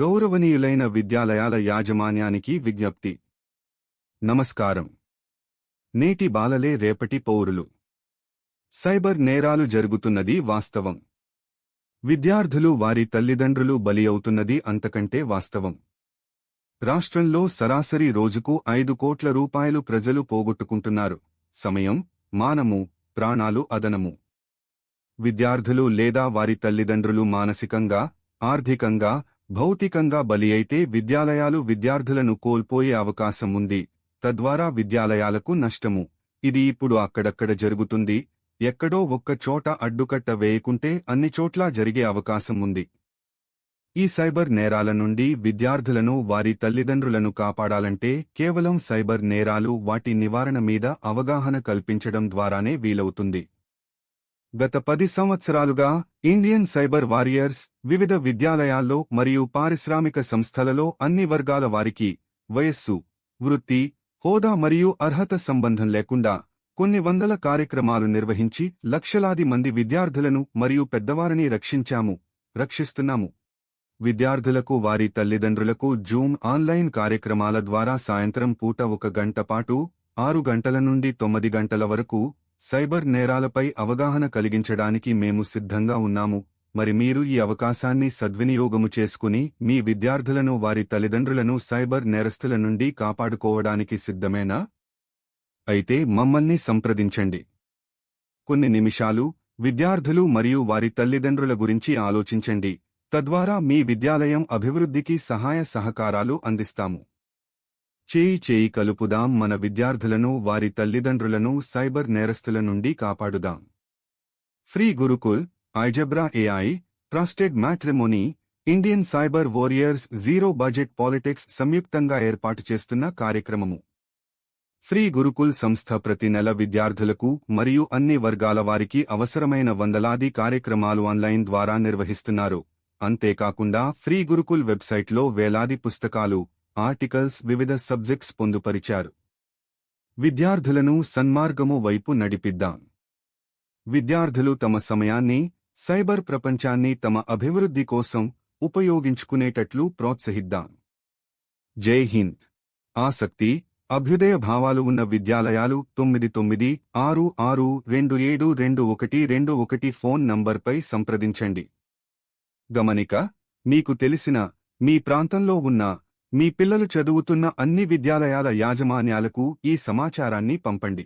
గౌరవనీయులైన విద్యాలయాల యాజమాన్యానికి విజ్ఞప్తి. నమస్కారం. నేటి బాలలే రేపటి పౌరులు. సైబర్ నేరాలు జరుగుతున్నది వాస్తవం. విద్యార్థులు వారి తల్లిదండ్రులు బలి అవుతున్నది అంతకంటే వాస్తవం. రాష్ట్రంలో సరాసరి రోజుకు ఐదు కోట్ల రూపాయలు ప్రజలు పోగొట్టుకుంటున్నారు. సమయం మానము ప్రాణాలు అదనము. విద్యార్థులు లేదా వారి తల్లిదండ్రులు మానసికంగా ఆర్థికంగా భౌతికంగా బలి అయితే విద్యాలయాలు విద్యార్థులను కోల్పోయే అవకాశం ఉంది. తద్వారా విద్యాలయాలకు నష్టము. ఇది ఇప్పుడు అక్కడక్కడ జరుగుతుంది. ఎక్కడో ఒక్క చోట అడ్డుకట్ట వేయకుంటే అన్ని చోట్లా జరిగే అవకాశం ఉంది. ఈ సైబర్ నేరాల నుండి విద్యార్థులను వారి తల్లిదండ్రులను కాపాడాలంటే కేవలం సైబర్ నేరాలు వాటి నివారణ మీద అవగాహన కల్పించడం ద్వారానే వీలవుతుంది. గత పది సంవత్సరాలుగా ఇండియన్ సైబర్ వారియర్స్ వివిధ విద్యాలయాల్లో మరియు పారిశ్రామిక సంస్థలలో అన్ని వర్గాల వారికి వయస్సు వృత్తి హోదా మరియు అర్హత సంబంధం లేకుండా కొన్ని వందల కార్యక్రమాలు నిర్వహించి లక్షలాది మంది విద్యార్థులను మరియు పెద్దవారిని రక్షించాము రక్షిస్తున్నాము. విద్యార్థులకు వారి తల్లిదండ్రులకు జూమ్ ఆన్లైన్ కార్యక్రమాల ద్వారా సాయంత్రం పూట ఒక గంట పాటు ఆరు గంటల నుండి తొమ్మిది గంటల వరకు సైబర్ నేరాలపై అవగాహన కలిగించడానికి మేము సిద్ధంగా ఉన్నాము. మరి మీరు ఈ అవకాశాన్ని సద్వినియోగము చేసుకుని మీ విద్యార్థులను వారి తల్లిదండ్రులను సైబర్ నేరస్తుల నుండి కాపాడుకోవడానికి సిద్ధమేనా? అయితే మమ్మల్ని సంప్రదించండి. కొన్ని నిమిషాలు విద్యార్థులు మరియు వారి తల్లిదండ్రుల గురించి ఆలోచించండి. తద్వారా మీ విద్యాలయం అభివృద్ధికి సహాయ సహకారాలు అందిస్తాము. చేయి చేయి కలుపుదాం మన విద్యార్థులను వారి తల్లిదండ్రులను సైబర్ నేరస్తుల నుండి కాపాడుదాం. Free Gurukul ఐజబ్రా AI trusted matrimony Indian cyber warriors zero budget politics సంయుక్తంగా ఏర్పాటు చేస్తున్న కార్యక్రమము. ఫ్రీ గురుకుల్ సంస్థ ప్రతి నెల విద్యార్థులకు మరియు అన్ని వర్గాల వారికి అవసరమైన వందలాది కార్యక్రమాలు ఆన్లైన్ ద్వారా నిర్వహిస్తున్నారు. అంతేకాకుండా ఫ్రీ గురుకుల్ వెబ్సైట్లో వేలాది పుస్తకాలు ఆర్టికల్స్ వివిధ సబ్జెక్ట్స్ పొందుపరిచారు. విద్యార్థులను సన్మార్గము వైపు నడిపిద్దాం. విద్యార్థులు తమ సమయాన్ని సైబర్ ప్రపంచాన్ని తమ అభివృద్ధి కోసం ఉపయోగించుకునేటట్లు ప్రోత్సహిద్దాం. జై హింద్! ఆసక్తి అభ్యుదయ భావాలు ఉన్న విద్యాలయాలు తొమ్మిది తొమ్మిది ఆరు ఆరు రెండు ఏడు రెండు ఒకటి రెండు ఒకటి ఫోన్ నంబర్పై సంప్రదించండి. గమనిక మీకు తెలిసిన మీ ప్రాంతంలో ఉన్న మీ పిల్లలు చదువుతున్న అన్ని విద్యాలయాల యాజమాన్యాలకు ఈ సమాచారాన్ని పంపండి.